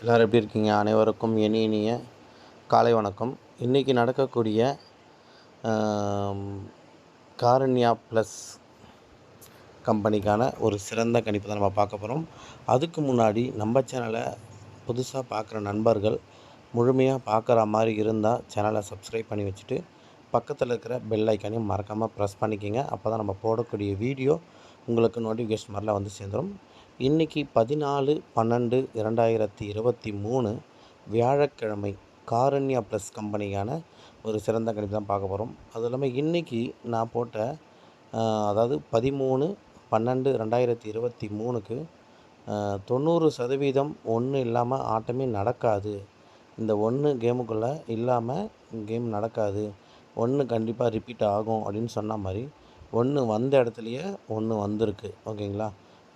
எல்லோரும் எப்படி இருக்கீங்க? அனைவருக்கும் இனி இனிய காலை வணக்கம். இன்றைக்கி நடக்கக்கூடிய காரண்யா ப்ளஸ் கம்பெனிக்கான ஒரு சிறந்த கணிப்பு தான் நம்ம பார்க்க போகிறோம் அதுக்கு முன்னாடி நம்ம சேனலை புதுசாக பார்க்குற நண்பர்கள் முழுமையாக பார்க்குற மாதிரி இருந்தால் சேனலை சப்ஸ்கிரைப் பண்ணி வச்சுட்டு பக்கத்தில் இருக்கிற பெல் ஐக்கானையும் மறக்காமல் ப்ரெஸ் பண்ணிக்கோங்க. அப்போ தான் நம்ம போடக்கூடிய வீடியோ உங்களுக்கு நோட்டிஃபிகேஷன் மாதிரிலாம் வந்து சேர்ந்துடும் இன்றைக்கி பதினாலு பன்னெண்டு இரண்டாயிரத்தி இருபத்தி மூணு வியாழக்கிழமை காரண்யா ப்ளஸ் கம்பெனிக்கான ஒரு சிறந்த கணிப்பு தான் பார்க்க போகிறோம் அது இல்லாமல் இன்றைக்கி நான் போட்ட அதாவது பதிமூணு பன்னெண்டு ரெண்டாயிரத்தி இருபத்தி மூணுக்கு தொண்ணூறு சதவீதம் ஒன்று இல்லாமல் ஆட்டமே நடக்காது. இந்த ஒன்று கேமுக்குள்ளே இல்லாமல் கேம் நடக்காது. ஒன்று கண்டிப்பாக ரிப்பீட் ஆகும் அப்படின்னு சொன்ன மாதிரி ஒன்று வந்த இடத்துலையே ஒன்று வந்திருக்கு. ஓகேங்களா?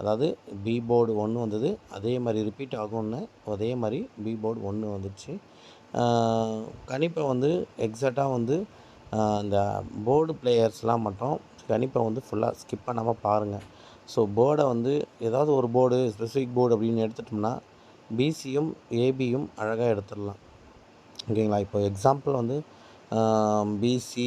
அதாவது பி போர்டு ஒன்று வந்தது. அதே மாதிரி ரிப்பீட் ஆகும்னு அதே மாதிரி பி போர்டு ஒன்று வந்துடுச்சு கணிப்பை வந்து எக்ஸாக்டாக வந்து இந்த போர்டு பிளேயர்ஸ்லாம் மட்டும் கணிப்பை வந்து ஃபுல்லாக ஸ்கிப் பண்ணாமல் பாருங்கள் ஸோ போர்டை வந்து ஏதாவது ஒரு போர்டு ஸ்பெசிஃபிக் போர்டு அப்படின்னு எடுத்துட்டோம்னா பிசியும் ஏபியும் அழகாக எடுத்துடலாம். ஓகேங்களா இப்போ எக்ஸாம்பிள் வந்து பிசி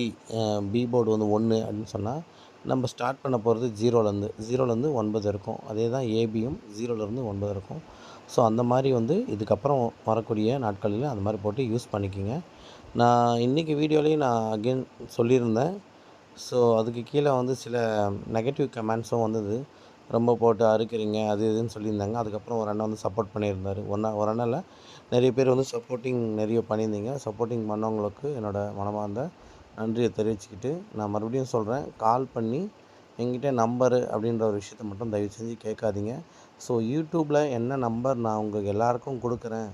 பி போர்டு வந்து ஒன்று அப்படின்னு சொன்னால் நம்ம ஸ்டார்ட் பண்ண போகிறது ஜீரோலேருந்து ஜீரோலேருந்து ஒன்பது இருக்கும். அதே தான் ஏபியும் ஜீரோலேருந்து ஒன்பது இருக்கும். ஸோ அந்த மாதிரி வந்து இதுக்கப்புறம் வரக்கூடிய நாட்களில் அந்த மாதிரி போட்டு யூஸ் பண்ணிக்கிங்க. நான் இன்றைக்கி வீடியோலேயும் நான் அகெயின் சொல்லியிருந்தேன். ஸோ அதுக்கு கீழே வந்து சில நெகட்டிவ் கமெண்ட்ஸும் வந்தது. ரொம்ப போட்டு அறுக்கிறீங்க அது இதுன்னு சொல்லியிருந்தாங்க. அதுக்கப்புறம் ஒரு அண்ணன் வந்து சப்போர்ட் பண்ணியிருந்தார். ஒன்றா ஒரு அண்ணனில் நிறைய பேர் வந்து சப்போர்ட்டிங் நிறைய பண்ணியிருந்தீங்க. சப்போர்ட்டிங் பண்ணவங்களுக்கு என்னோடய மனமார்ந்த நன்றியை தெரிவிச்சுக்கிட்டு நான் மறுபடியும் சொல்கிறேன் கால் பண்ணி எங்கிட்ட நம்பரு அப்படின்ற ஒரு விஷயத்த மட்டும் தயவு செஞ்சு கேட்காதீங்க. ஸோ யூடியூப்பில் என்ன நம்பர் நான் உங்களுக்கு எல்லாருக்கும் கொடுக்குறேன்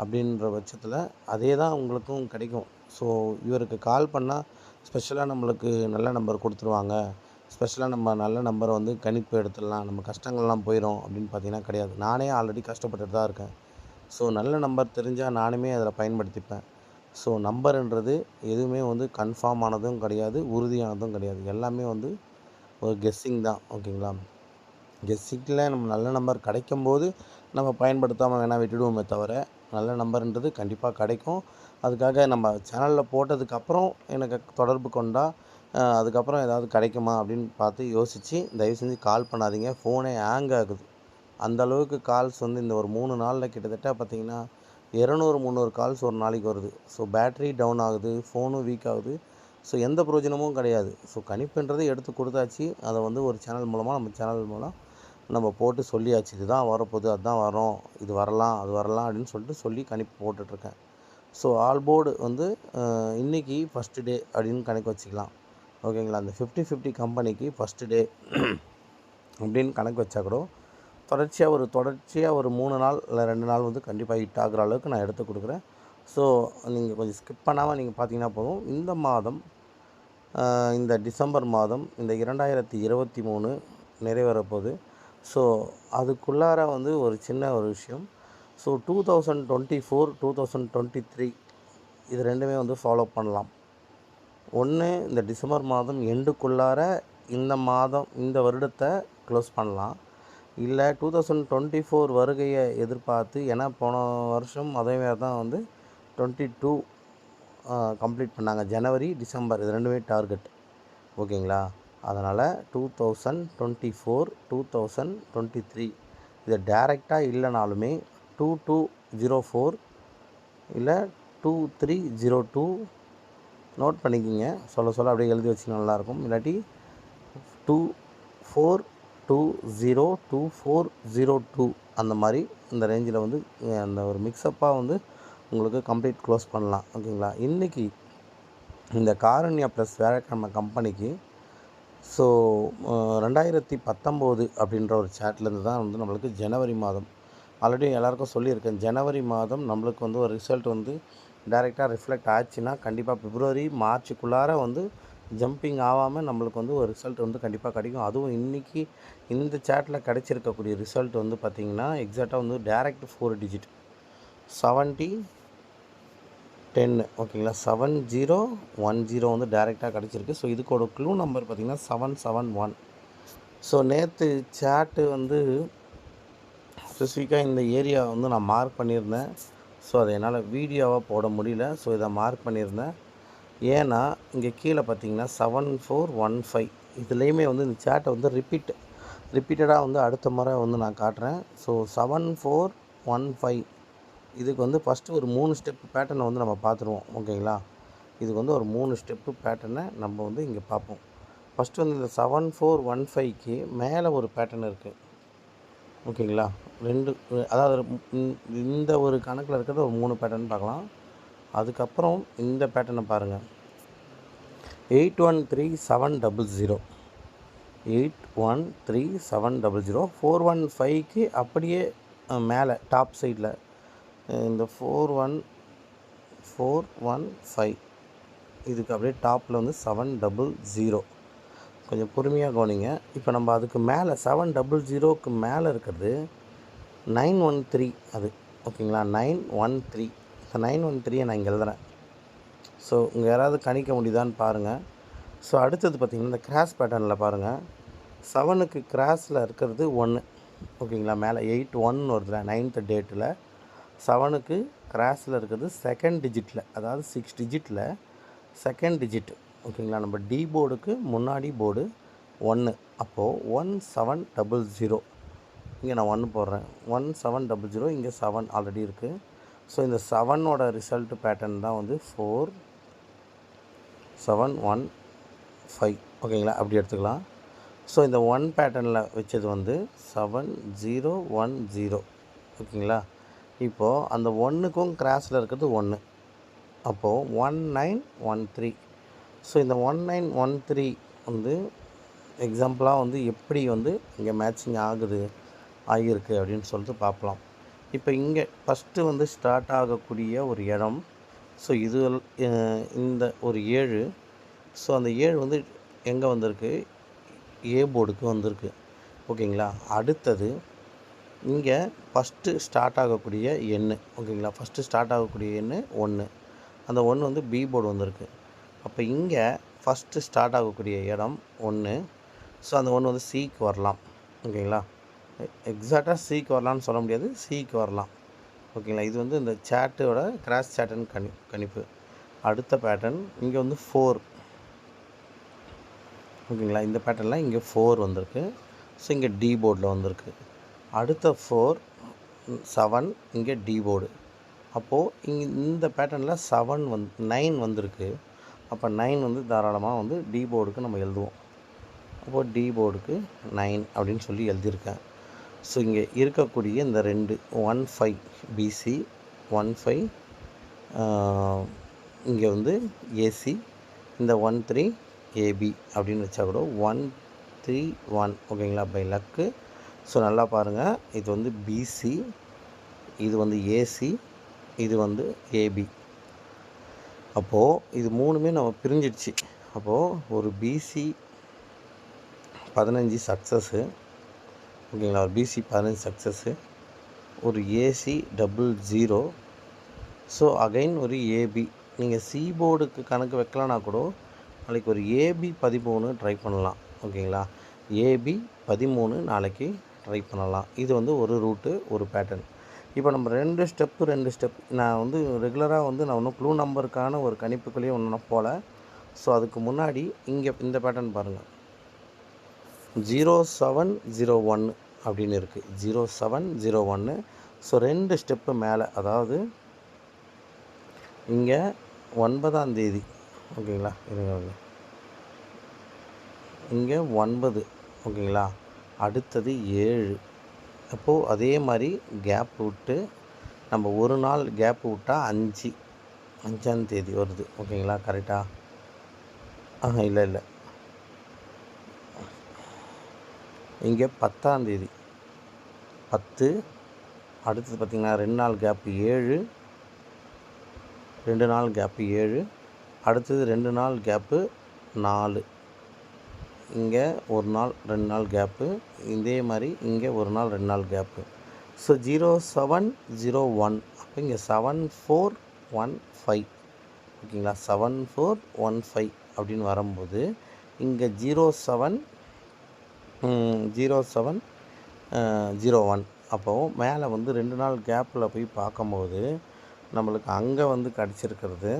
அப்படின்ற பட்சத்தில் அதே தான் உங்களுக்கும் கிடைக்கும். ஸோ இவருக்கு கால் பண்ணால் ஸ்பெஷலாக நம்மளுக்கு நல்ல நம்பர் கொடுத்துருவாங்க. ஸ்பெஷலாக நம்ம நல்ல நம்பரை வந்து கணிப்பு எடுத்துடலாம். நம்ம கஷ்டங்கள்லாம் போயிடும் அப்படின்னு பார்த்தீங்கன்னா கிடையாது. நானே ஆல்ரெடி கஷ்டப்பட்டுட்டு தான் இருக்கேன். ஸோ நல்ல நம்பர் தெரிஞ்சால் நானுமே அதில் பயன்படுத்திப்பேன். ஸோ நம்பருன்றது எதுவுமே வந்து கன்ஃபார்ம் ஆனதும் கிடையாது உறுதியானதும் கிடையாது. எல்லாமே வந்து ஒரு கெஸ்ஸிங் தான் ஓகேங்களா? கெஸ்ஸிங்கில் நம்ம நல்ல நம்பர் கிடைக்கும்போது நம்ம பயன்படுத்தாமல் வேணால் விட்டுடுவோமே தவிர நல்ல நம்பர்ன்றது கண்டிப்பாக கிடைக்கும். அதுக்காக நம்ம சேனலில் போட்டதுக்கப்புறம் எனக்கு தொடர்பு கொண்டால் அதுக்கப்புறம் ஏதாவது கிடைக்குமா அப்படின்னு பார்த்து யோசித்து தயவு செஞ்சு கால் பண்ணாதீங்க. ஃபோனே ஹேங் ஆகுது. அந்த அளவுக்கு கால்ஸ் வந்து இந்த ஒரு மூணு நாளில் கிட்டத்தட்ட பார்த்திங்கன்னா இரநூறு முந்நூறு கால்ஸ் ஒரு நாளைக்கு வருது. ஸோ பேட்ரி டவுன் ஆகுது ஃபோனும் வீக் ஆகுது. ஸோ எந்த பிரயோஜனமும் கிடையாது. ஸோ கணிப்புன்றதை எடுத்து கொடுத்தாச்சு. அதை வந்து ஒரு சேனல் மூலமாக நம்ம சேனல் மூலம் நம்ம போட்டு சொல்லியாச்சு. இதுதான் வரப்போகுது அதுதான் வரும். இது வரலாம் அது வரலாம் அப்படின்னு சொல்லிட்டு சொல்லி கணிப்பு போட்டுட்ருக்கேன். ஸோ ஆல் போர்டு வந்து இன்றைக்கி ஃபஸ்ட்டு டே அப்படின்னு கணக்கு வச்சுக்கலாம். ஓகேங்களா அந்த ஃபிஃப்டி ஃபிஃப்டி கம்பெனிக்கு ஃபஸ்ட்டு டே அப்படின்னு கணக்கு வச்சா கூட தொடர்ச்சியாக ஒரு தொடர்ச்சியாக ஒரு மூணு நாள் இல்லை ரெண்டு நாள் வந்து கண்டிப்பாக ஹிட் ஆகிற அளவுக்கு நான் எடுத்து கொடுக்குறேன். ஸோ நீங்கள் கொஞ்சம் ஸ்கிப் பண்ணாமல் நீங்கள் பார்த்தீங்கன்னா போதும். இந்த மாதம் இந்த டிசம்பர் மாதம் இந்த இரண்டாயிரத்தி இருபத்தி மூணு நிறைவேறப்போகுது ஸோ அதுக்குள்ளார வந்து ஒரு சின்ன ஒரு விஷயம். So two thousand twenty four two thousand twenty three இது ரெண்டுமே வந்து ஃபாலோ பண்ணலாம். ஒன்று இந்த டிசம்பர் மாதம் எண்டுக்குள்ளார இந்த மாதம் இந்த வருடத்தை க்ளோஸ் பண்ணலாம். இல்லை டூ தௌசண்ட் டுவெண்ட்டி ஃபோர் வருகையை எதிர்பார்த்து ஏன்னா போன வருஷம் அதே மாதிரி தான் வந்து டுவெண்ட்டி டூ கம்ப்ளீட் பண்ணாங்க. ஜனவரி டிசம்பர் இது ரெண்டுமே டார்கெட் ஓகேங்களா? அதனால் two thousand twenty four two thousand twenty three இது டேரெக்டாக இல்லைனாலுமே டூ டூ ஜீரோ ஃபோர் இல்லை two three zero two note பண்ணிக்கிங்க. சொல்ல சொல்ல அப்படியே எழுதி வச்சிங்கன்னா நல்லாயிருக்கும் இல்லாட்டி two four two zero two four zero two அந்த மாதிரி இந்த ரேஞ்சில் வந்து அந்த ஒரு மிக்சப்பாக வந்து உங்களுக்கு கம்ப்ளீட் க்ளோஸ் பண்ணலாம். ஓகேங்களா? இன்றைக்கி இந்த காரண்யா ப்ளஸ் வேலைக்கிழமை கம்பெனிக்கு ஸோ ரெண்டாயிரத்தி பத்தொம்போது அப்படின்ற ஒரு சேட்லேருந்து தான் வந்து நம்மளுக்கு ஜனவரி மாதம். ஆல்ரெடி எல்லாருக்கும் சொல்லியிருக்கேன் ஜனவரி மாதம் நம்மளுக்கு வந்து ஒரு ரிசல்ட் வந்து டைரெக்டாக ரிஃப்ளெக்ட் ஆச்சுன்னா கண்டிப்பாக பிப்ரவரி மார்ச்சுக்குள்ளார வந்து ஜம்பிங் ஆகாமல் நம்மளுக்கு வந்து ஒரு ரிசல்ட் வந்து கண்டிப்பாக கிடைக்கும். அதுவும் இன்றைக்கி இந்த சேட்டில் கிடச்சிருக்கக்கூடிய ரிசல்ட் வந்து பார்த்திங்கன்னா எக்ஸாக்டாக வந்து டேரெக்ட் ஃபோர் டிஜிட் செவன்ட்டி டென்னு ஓகேங்களா செவன் ஜீரோ ஒன் ஜீரோ வந்து டேரெக்டாக கிடச்சிருக்கு. ஸோ இதுக்கோட க்ளூ நம்பர் பார்த்திங்கன்னா செவன் செவன் ஒன் ஸோ நேற்று சேட்டு வந்து ஸ்பெசிஃபிக்காக இந்த ஏரியா வந்து நான் மார்க் பண்ணியிருந்தேன். ஸோ அதை என்னால் வீடியோவாக போட முடியல. ஸோ இதை மார்க் பண்ணியிருந்தேன். ஏன்னா இங்கே கீழே பார்த்தீங்கன்னா செவன் ஃபோர் ஒன் ஃபைவ் இதுலேயுமே வந்து இந்த சேட்டை வந்து ரிப்பீட் ரிப்பீட்டடாக வந்து அடுத்த முறை வந்து நான் காட்டுறேன். So seven four one five இதுக்கு வந்து ஃபஸ்ட்டு ஒரு மூணு ஸ்டெப் பேட்டர்னை வந்து நம்ம பார்த்துருவோம். ஓகேங்களா இதுக்கு வந்து ஒரு மூணு ஸ்டெப்பு பேட்டர்னை நம்ம வந்து இங்கே பார்ப்போம். ஃபஸ்ட்டு வந்து இந்த செவன் ஃபோர் ஒன் ஃபைவ்க்கு மேலே ஒரு பேட்டர்ன் இருக்குது ஓகேங்களா ரெண்டு அதாவது இந்த- ஒரு கணக்கில் இருக்கிறத ஒரு மூணு பேட்டர்ன் பார்க்கலாம். அதுக்கப்புறம் இந்த பேட்டர்னை பாருங்கள் eight one three seven double zero. Eight one three seven double zero. Four one ஃபைவ்க்கு அப்படியே மேலே டாப் சைடில். இந்த four one four one five. இதுக்கு அப்படியே டாப்பில் வந்து செவன் டபுள் ஜீரோ. கொஞ்சம் பொறுமையாக கவனிங்க. இப்போ நம்ம அதுக்கு மேலே செவன் டபுள் ஜீரோக்கு மேலே இருக்கிறது நைன் ஒன் த்ரீ அது. ஓகேங்களா? Nine one three. இந்த நைன் ஒன் த்ரீயை நான் இங்கே எழுதுகிறேன். ஸோ இங்கே யாராவது கணிக்க முடியுதான்னு பாருங்கள் ஸோ அடுத்தது பார்த்திங்கன்னா இந்த கிராஸ் பேட்டர்னில் பாருங்கள் செவனுக்கு கிராஸில் இருக்கிறது ஒன்று ஓகேங்களா? மேலே எயிட் ஒன் வருதுல நைன்த்து டேட்டில் செவனுக்கு கிராஸில் இருக்கிறது செகண்ட் டிஜிட்டில் அதாவது சிக்ஸ் டிஜிட்டில் செகண்ட் டிஜிட் ஓகேங்களா? நம்ம டி போர்டுக்கு முன்னாடி போர்டு ஒன்று அப்போது ஒன் செவன் டபுள் ஜீரோ இங்கே நான் ஒன்று போடுறேன். ஒன் செவன் டபுள் ஜீரோ இங்கே செவன் ஆல்ரெடி இருக்குது ஸோ இந்த செவனோட ரிசல்ட் பேட்டர்ன் தான் வந்து ஃபோர் செவன் ஒன் ஃபைவ் ஓகேங்களா அப்படி எடுத்துக்கலாம். ஸோ இந்த ஒன் பேட்டர்னில் வச்சது வந்து செவன் ஜீரோ ஒன் ஜீரோ ஓகேங்களா? இப்போது அந்த ஒன்றுக்கும் கிராஸில் இருக்கிறது ஒன்று அப்போது one nine one three so இந்த ஒன் நைன் ஒன் த்ரீ வந்து எக்ஸாம்பிளாக வந்து எப்படி வந்து இங்கே மேட்சிங் ஆகுது ஆகியிருக்கு அப்படின்னு சொல்லிட்டு பார்க்கலாம் இப்போ இங்கே ஃபஸ்ட்டு வந்து ஸ்டார்ட் ஆகக்கூடிய ஒரு இடம் ஸோ இது இந்த ஒரு ஏழு. ஸோ அந்த ஏழு வந்து எங்கே வந்திருக்கு? ஏ போர்டுக்கு வந்திருக்கு. ஓகேங்களா? அடுத்தது இங்கே ஃபஸ்ட்டு ஸ்டார்ட் ஆகக்கூடிய எண்ணு. ஓகேங்களா? ஃபஸ்ட்டு ஸ்டார்ட் ஆகக்கூடிய எண்ணு ஒன்று அந்த ஒன்று வந்து பி போர்டு வந்திருக்கு. அப்போ இங்கே ஃபஸ்ட்டு ஸ்டார்ட் ஆகக்கூடிய இடம் ஒன்று ஸோ அந்த ஒன்று வந்து சிக்கு வரலாம். ஓகேங்களா? எக்ஸாக்டாக சிக்கு வரலாம்னு சொல்ல முடியாது. சிக்கு வரலாம். ஓகேங்களா? இது வந்து இந்த சேட்டோட கிராஸ் சேட்டன் கணி கணிப்பு. அடுத்த பேட்டர்ன் இங்கே வந்து ஃபோர் ஓகேங்களா? இந்த பேட்டர்னில் இங்கே ஃபோர் வந்திருக்கு. ஸோ இங்கே டி போர்டில் வந்திருக்கு. அடுத்த ஃபோர் செவன் இங்கே டி போர்டு அப்போது இங்கே இந்த பேட்டர்னில் செவன் வந்து நைன் வந்திருக்கு. அப்போ நைன் வந்து தாராளமாக வந்து டி போர்டுக்கு நம்ம எழுதுவோம். அப்போது டி போர்டுக்கு நைன் அப்படின்னு சொல்லி எழுதியிருக்கேன். ஸோ இங்கே இருக்கக்கூடிய இந்த ரெண்டு one five BC one five இங்கே வந்து ஏசி இந்த ஒன் த்ரீ ஏபி அப்படின்னு வச்சா கூட ஒன் த்ரீ ஒன் ஓகேங்களா பை லக்கு ஸோ நல்லா பாருங்கள் இது வந்து பிசி இது வந்து ஏசி இது வந்து ஏபி அப்போது இது மூணுமே நம்ம பிரிஞ்சிடுச்சு. அப்போது ஒரு பிசி பதினஞ்சு சக்ஸஸ்ஸு ஓகேங்களா? ஒரு பிசி பதினஞ்சு சக்ஸஸ்ஸு ஒரு AC double zero so again ஒரு ஏபி நீங்கள் சி போர்டுக்கு கணக்கு வைக்கலனா கூட நாளைக்கு ஒரு ஏபி பதிமூணு ட்ரை பண்ணலாம். ஓகேங்களா? ஏபி பதிமூணு நாளைக்கு ட்ரை பண்ணலாம். இது வந்து ஒரு ரூட்டு ஒரு பேட்டர்ன் இப்போ நம்ம ரெண்டு ஸ்டெப்பு ரெண்டு ஸ்டெப் நான் வந்து ரெகுலராக வந்து நான் ஒன்றும் க்ளூ நம்பருக்கான ஒரு கணிப்புக்குள்ளேயே ஒன்றும் போகல ஸோ அதுக்கு முன்னாடி இங்கே இந்த பேட்டர்ன் பாருங்கள் ஜீரோ செவன் ஜீரோ ஒன்று அப்படின்னு இருக்குது ஜீரோ செவன் ஜீரோ ஒன்று ஸோ ரெண்டு ஸ்டெப்பு மேலே அதாவது இங்கே ஒன்பதாம் தேதி ஓகேங்களா? இருங்க இங்கே ஒன்பது ஓகேங்களா? அடுத்தது ஏழு. அப்போது அதே மாதிரி கேப் விட்டு நம்ம ஒரு நாள் கேப் விட்டால் அஞ்சு. அஞ்சாம் தேதி வருது ஓகேங்களா? கரெக்டாக ஆ? இல்லை இல்லை. இங்கே பத்தாம் தேதி. பத்து. அடுத்தது பார்த்திங்கன்னா ரெண்டு நாள் கேப்பு ஏழு. ரெண்டு நாள் கேப்பு ஏழு. அடுத்தது ரெண்டு நாள் கேப்பு நாலு. இங்கே ஒரு நாள் ரெண்டு நாள் கேப்பு இதே மாதிரி இங்கே ஒரு நாள் ரெண்டு நாள் gap so zero seven zero one அப்போ இங்கே செவன் ஃபோர் ஒன் ஃபைவ் ஓகேங்களா? செவன் ஃபோர் ஒன் ஃபைவ் அப்படின்னு வரும்போது இங்கே zero seven zero seven zero one அப்போது மேலே வந்து ரெண்டு நாள் கேப்பில் போய் பார்க்கும்போது நம்மளுக்கு அங்கே வந்து கிடச்சிருக்கிறது.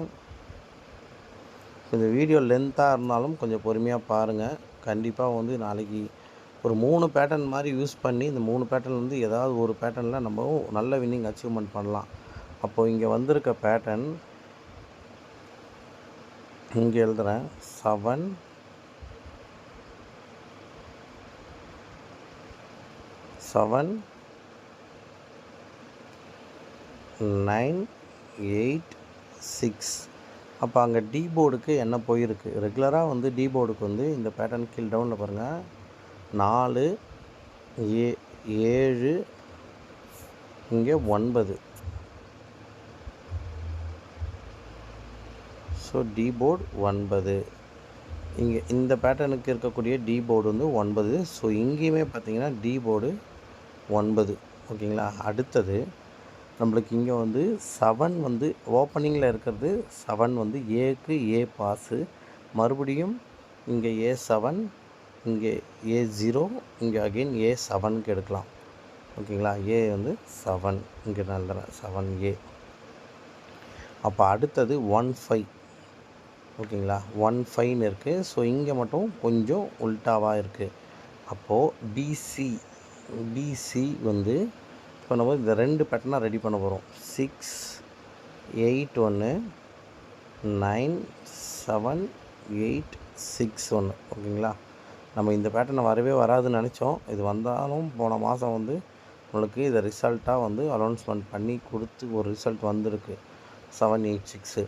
கொஞ்சம் வீடியோ லென்த்தாக இருந்தாலும் கொஞ்சம் பொறுமையாக பாருங்கள் கண்டிப்பாக வந்து நாளைக்கு ஒரு மூணு பேட்டர்ன் மாதிரி யூஸ் பண்ணி இந்த மூணு பேட்டர்ன் வந்து ஏதாவது ஒரு பேட்டர்னில் நம்ம நல்ல வின்னிங் அச்சீவ்மெண்ட் பண்ணலாம். அப்போது இங்கே வந்திருக்க பேட்டர்ன் இங்கே எழுதுகிறேன் seven seven nine eight six அப்போ அங்கே டி போர்டுக்கு என்ன போயிருக்கு? ரெகுலராக வந்து டி போர்டுக்கு வந்து இந்த பேட்டர்ன் கீழ் டவுனில் பாருங்கள் நாலு ஏ ஏழு இங்கே ஒன்பது. ஸோ டி போர்டு ஒன்பது. இங்கே இந்த பேட்டர்னுக்கு இருக்கக்கூடிய டி போர்டு வந்து ஒன்பது. ஸோ இங்கேயுமே பார்த்தீங்கன்னா டி போர்டு ஒன்பது ஓகேங்களா? அடுத்தது நம்மளுக்கு இங்கே வந்து செவன் வந்து ஓப்பனிங்கில் இருக்கிறது செவன் வந்து ஏக்கு ஏ பாஸு மறுபடியும் இங்கே ஏ செவன் இங்கே ஏ ஜீரோ இங்கே அகெயின் ஏ செவனுக்கு எடுக்கலாம். ஓகேங்களா? ஏ வந்து செவன் இங்கே நல்ல செவன் ஏ அப்போ அடுத்தது ஒன் ஃபைவ் ஓகேங்களா? ஒன் ஃபைவ்னு இருக்குது ஸோ இங்கே மட்டும் கொஞ்சம் உல்ட்டாவாக இருக்குது அப்போது பிசி பிசி வந்து இப்போ நம்ம இந்த ரெண்டு பேட்டர்னாக ரெடி பண்ண போகிறோம் சிக்ஸ் எயிட் ஒன்று நைன் செவன் எயிட் சிக்ஸ் ஒன்று ஓகேங்களா? நம்ம இந்த பேட்டர்னை வரவே வராதுன்னு நினச்சோம். இது வந்தாலும் போன மாதம் வந்து உங்களுக்கு இதை ரிசல்ட்டாக வந்து அனௌன்ஸ்மெண்ட் பண்ணி கொடுத்து ஒரு ரிசல்ட் வந்திருக்கு. செவன் எயிட் சிக்ஸு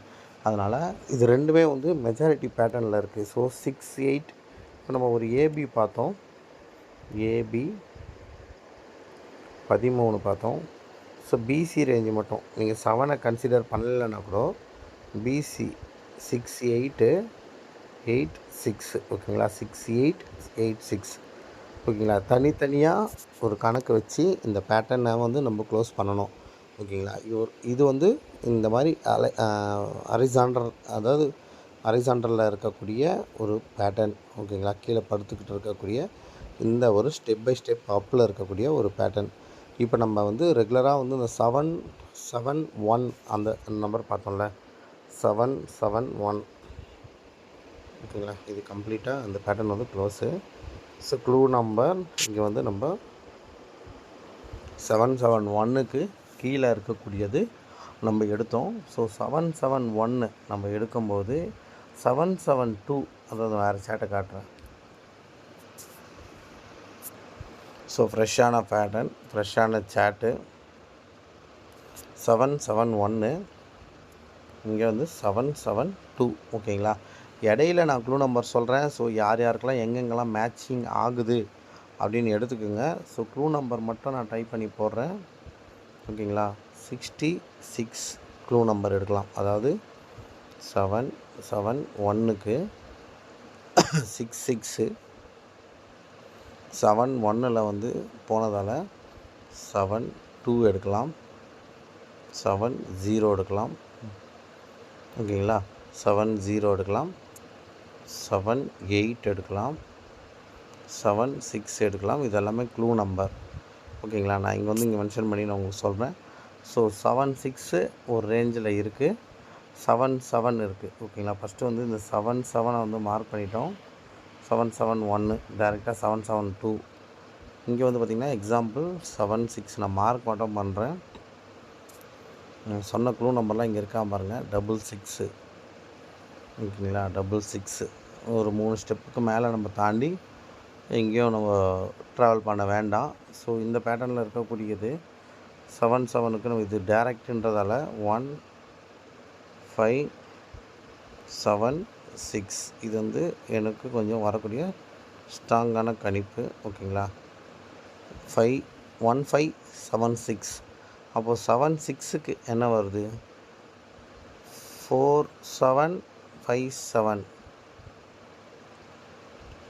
அதனால் இது ரெண்டுமே வந்து மெஜாரிட்டி பேட்டர்னில் இருக்குது ஸோ சிக்ஸ் எயிட் இப்போ நம்ம ஒரு ஏபி பார்த்தோம். ஏபி பதிமூணு பார்த்தோம். ஸோ பிசி ரேஞ்சு மட்டும். நீங்கள் செவனை கன்சிடர் பண்ணலைன்னா கூட BC six eight eight six ஓகேங்களா? சிக்ஸ் எயிட் எயிட் சிக்ஸ் ஓகேங்களா? தனித்தனியாக ஒரு கணக்கு வச்சு இந்த பேட்டர்னை வந்து நம்ம க்ளோஸ் பண்ணணும். ஓகேங்களா? இது இது வந்து இந்த மாதிரி அலை அரிசாண்டர் அதாவது அரிசாண்டரில் இருக்கக்கூடிய ஒரு பேட்டர்ன் ஓகேங்களா? கீழே படுத்துக்கிட்டு இருக்கக்கூடிய இந்த ஒரு ஸ்டெப் பை ஸ்டெப் அப்பில் இருக்கக்கூடிய ஒரு பேட்டர்ன் இப்போ நம்ம வந்து ரெகுலராக வந்து இந்த செவன் செவன் ஒன் அந்த நம்பர் பார்த்தோம்ல. செவன் செவன் ஒன் ஓகேங்களா? இது கம்ப்ளீட்டாக அந்த பேட்டர்ன் வந்து க்ளோஸு ஸோ க்ளூ நம்பர் இங்கே வந்து நம்ம செவன் செவன் ஒன்னுக்கு கீழே இருக்கக்கூடியது நம்ம எடுத்தோம். ஸோ செவன் செவன் ஒன்று நம்ம எடுக்கும்போது செவன் செவன் டூ அதாவது வேறு சேட்டை காட்டுறேன். ஸோ ஃப்ரெஷ்ஷான பேட்டர்ன் ஃப்ரெஷ்ஷான சேட்டு செவன் செவன் ஒன்று இங்கே வந்து செவன் செவன் டூ ஓகேங்களா இடையில நான் க்ளூ நம்பர் சொல்கிறேன் ஸோ யார் யாருக்கெல்லாம் எங்கெங்கெல்லாம் மேட்சிங் ஆகுது அப்படின்னு எடுத்துக்கோங்க. ஸோ க்ளூ நம்பர் மட்டும் நான் டைப் பண்ணி போடுறேன். ஓகேங்களா சிக்ஸ்டி சிக்ஸ் க்ளூ நம்பர் எடுக்கலாம். அதாவது செவன் செவன் ஒன்றுக்கு சிக்ஸ் சிக்ஸு செவன் ஒன்னில் வந்து போனதால் செவன் டூ எடுக்கலாம். செவன் ஜீரோ எடுக்கலாம். ஓகேங்களா? செவன் ஜீரோ எடுக்கலாம். செவன் எயிட் எடுக்கலாம். செவன் சிக்ஸ் எடுக்கலாம். இது எல்லாமே க்ளூ நம்பர் ஓகேங்களா? நான் இங்கே வந்து இங்கே மென்ஷன் பண்ணி நான் உங்களுக்கு சொல்கிறேன் ஸோ செவன் சிக்ஸு ஒரு ரேஞ்சில் இருக்குது செவன் செவன் இருக்குது ஓகேங்களா? ஃபஸ்ட்டு வந்து இந்த செவன் செவனை வந்து மார்க் பண்ணிட்டோம். செவன் செவன் ஒன்று டேரெக்டாக செவன் செவன் டூ இங்கே வந்து பார்த்திங்கன்னா எக்ஸாம்பிள் செவன் சிக்ஸ் நான் மார்க் மட்டும் பண்ணுறேன் சொன்ன க்ளூ நம்பர்லாம் இங்கே இருக்கா பாருங்கள் டபுள் சிக்ஸு ஓகேங்களா டபுள் சிக்ஸு ஒரு மூணு ஸ்டெப்புக்கு மேலே நம்ம தாண்டி எங்கேயும் நம்ம ட்ராவல் பண்ண வேண்டாம். ஸோ இந்த பேட்டர்னில் இருக்கக்கூடியது செவன் செவனுக்கு நம்ம இது டேரக்ட்ன்றதால ஒன் ஃபைவ் செவன் சிக்ஸ். இது வந்து எனக்கு கொஞ்சம் வரக்கூடிய ஸ்ட்ராங்கான கணிப்பு ஓகேங்களா? Five one five seven six. அப்போது செவன் சிக்ஸுக்கு என்ன வருது? Four seven five seven.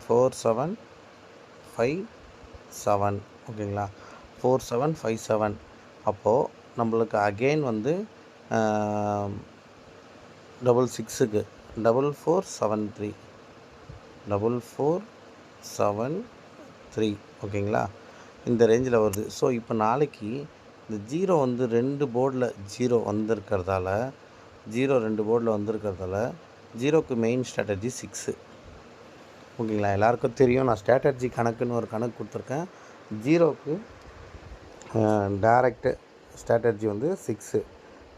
Four seven five seven ஓகேங்களா? Four seven five seven. அப்போது நம்மளுக்கு அகெயின் வந்து டபுள் சிக்ஸுக்கு double four seven three double four seven three ஓகேங்களா இந்த ரேஞ்சில் வருது. ஸோ இப்போ நாளைக்கு இந்த ஜீரோ வந்து ரெண்டு போர்டில் ஜீரோ வந்திருக்கிறதால ஜீரோ ரெண்டு போர்டில் வந்திருக்கிறதால ஜீரோக்கு மெயின் ஸ்ட்ராட்டஜி சிக்ஸு ஓகேங்களா எல்லாருக்கும் தெரியும். நான் ஸ்ட்ராட்டஜி கணக்குன்னு ஒரு கணக்கு கொடுத்துருக்கேன். ஜீரோக்கு டைரக்டு ஸ்ட்ராட்டஜி வந்து சிக்ஸு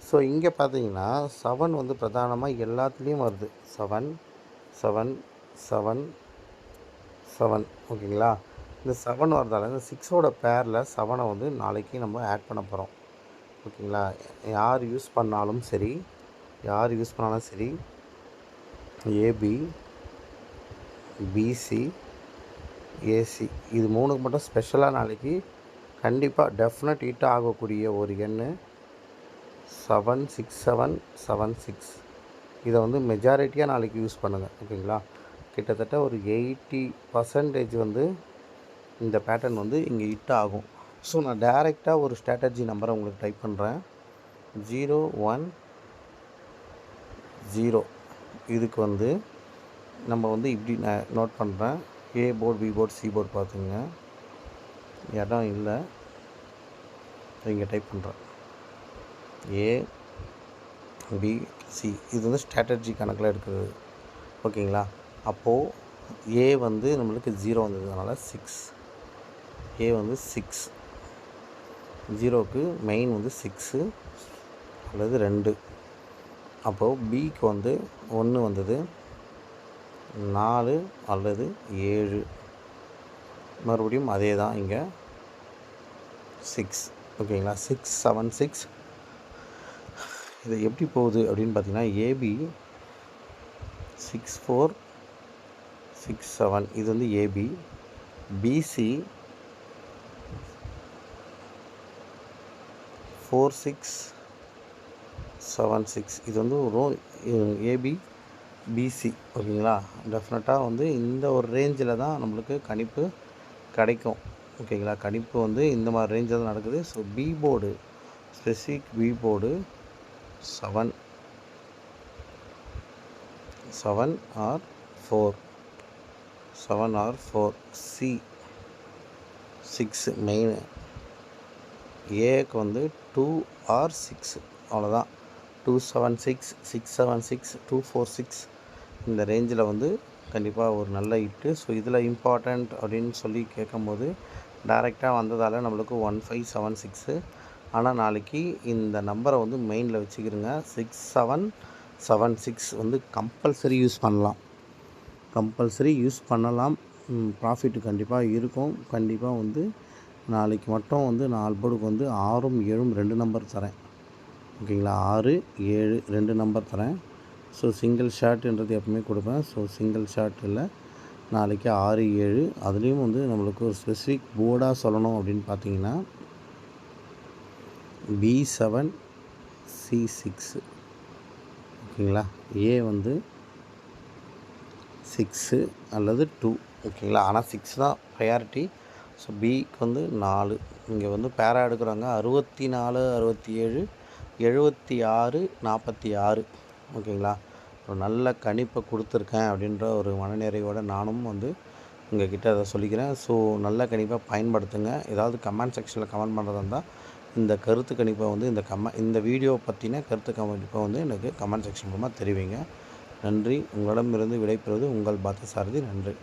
ஸோ இங்கே பார்த்தீங்கன்னா செவன் வந்து பிரதானமாக எல்லாத்துலேயும் வருது. செவன் செவன் செவன் செவன் ஓகேங்களா? இந்த செவன் வரதால இந்த சிக்ஸோட பேரில் செவனை வந்து நாளைக்கு நம்ம ஆட் பண்ண போகிறோம் ஓகேங்களா? யார் யூஸ் பண்ணாலும் சரி யார் யூஸ் பண்ணாலும் சரி ஏபி பிசி ஏசி இது மூணுக்கு மட்டும் ஸ்பெஷலாக நாளைக்கு கண்டிப்பாக டெஃபினட் ஹீட் ஆகக்கூடிய ஒரு எண்ணு seven six seven seven six இதை வந்து மெஜாரிட்டியாக நாளைக்கு யூஸ் பண்ணுங்கள் ஓகேங்களா? கிட்டத்தட்ட ஒரு எயிட்டி பர்சன்டேஜ் வந்து இந்த பேட்டர்ன் வந்து இங்கே ஹிட் ஆகும். ஸோ நான் டைரெக்டாக ஒரு ஸ்ட்ராட்டஜி நம்பரை உங்களுக்கு டைப் பண்ணுறேன் ஜீரோ ஒன் ஜீரோ இதுக்கு வந்து நம்ம வந்து இப்படி நான் நோட் பண்ணுறேன் A board B board C board பார்த்துங்க இடம் இல்லை. இங்கே டைப் பண்ணுறேன் ஏ பி சி இது வந்து ஸ்ட்ராட்டஜி கணக்கில் எடுக்கிறது ஓகேங்களா? அப்போது ஏ வந்து நம்மளுக்கு ஜீரோ வந்ததுனால சிக்ஸ் ஏ வந்து சிக்ஸ் ஜீரோக்கு மெயின் வந்து சிக்ஸு அல்லது ரெண்டு. அப்போது பிக்கு வந்து ஒன்று வந்தது. நாலு அல்லது ஏழு. மறுபடியும் அதே தான் இங்கே சிக்ஸ் ஓகேங்களா? சிக்ஸ் செவன் சிக்ஸ் இது எப்படி போகுது அப்படின்னு பார்த்தீங்கன்னா AB six four six seven இது வந்து AB BC four six seven six இது வந்து ரோ ஏபி பிசி ஓகேங்களா? டெஃபினட்டாக வந்து இந்த ஒரு ரேஞ்சில் தான் நம்மளுக்கு கணிப்பு கிடைக்கும். ஓகேங்களா? கணிப்பு வந்து இந்த மாதிரி ரேஞ்சில் தான் நடக்குது. So B board specific B board seven seven or four seven or four C six main ஏக்கு வந்து டூ ஆர் சிக்ஸ் அவ்வளோதான் two seven six six seven six two four six இந்த ரேஞ்சில் வந்து கண்டிப்பாக ஒரு நல்ல ஹிட்டு ஸோ இதில் இம்பார்ட்டண்ட் அப்படின்னு சொல்லி கேட்கும்போது டேரெக்டாக வந்ததால் நம்மளுக்கு ஒன் ஃபைவ் செவன் சிக்ஸு ஆனால் நாளைக்கு இந்த நம்பரை வந்து மெயினில் வச்சுக்கிறோங்க சிக்ஸ் செவன் செவன் சிக்ஸ் வந்து கம்பல்சரி யூஸ் பண்ணலாம். கம்பல்சரி யூஸ் பண்ணலாம். ப்ராஃபிட் கண்டிப்பாக இருக்கும். கண்டிப்பாக வந்து நாளைக்கு மட்டும் வந்து நாலு போர்டுக்கு வந்து ஆறும் ஏழும் ரெண்டு நம்பர் தரேன். ஓகேங்களா? ஆறு ஏழு ரெண்டு நம்பர் தரேன். ஸோ சிங்கிள் ஷாட்ன்றது எப்பவுமே கொடுப்பேன். ஸோ சிங்கிள் ஷார்ட் இல்லை. நாளைக்கு ஆறு ஏழு. அதுலேயும் வந்து நம்மளுக்கு ஒரு ஸ்பெசிஃபிக் போர்டாக சொல்லணும் அப்படின்னு பார்த்தீங்கன்னா பி செவன் சி சிக்ஸு ஓகேங்களா? ஏ வந்து சிக்ஸு அல்லது டூ ஓகேங்களா? ஆனால் சிக்ஸ் தான் ப்ரையாரிட்டி ஸோ பிக்கு வந்து நாலு. இங்கே வந்து பேரா எடுக்கிறாங்க. அறுபத்தி நாலு அறுபத்தி ஏழு எழுபத்தி ஆறு நாற்பத்தி ஆறு ஓகேங்களா? ஒரு நல்ல கணிப்பை கொடுத்துருக்கேன் அப்படின்ற ஒரு மனநிறைவோடு நானும் வந்து உங்கள் கிட்டே அதை சொல்லிக்கிறேன். ஸோ நல்ல கணிப்பை பயன்படுத்துங்க. ஏதாவது கமெண்ட் செக்ஷனில் கமெண்ட் பண்ணுறதா இருந்தால் இந்த கருத்து கணிப்பை வந்து இந்த கம இந்த வீடியோ பற்றின கருத்து கணிப்பை வந்து எனக்கு கமெண்ட் செக்ஷன் மூலமாக தெரிவிங்க. நன்றி. உங்களிடமிருந்து விடைபெறுவது உங்கள் பார்த்தசாரதி நன்றி.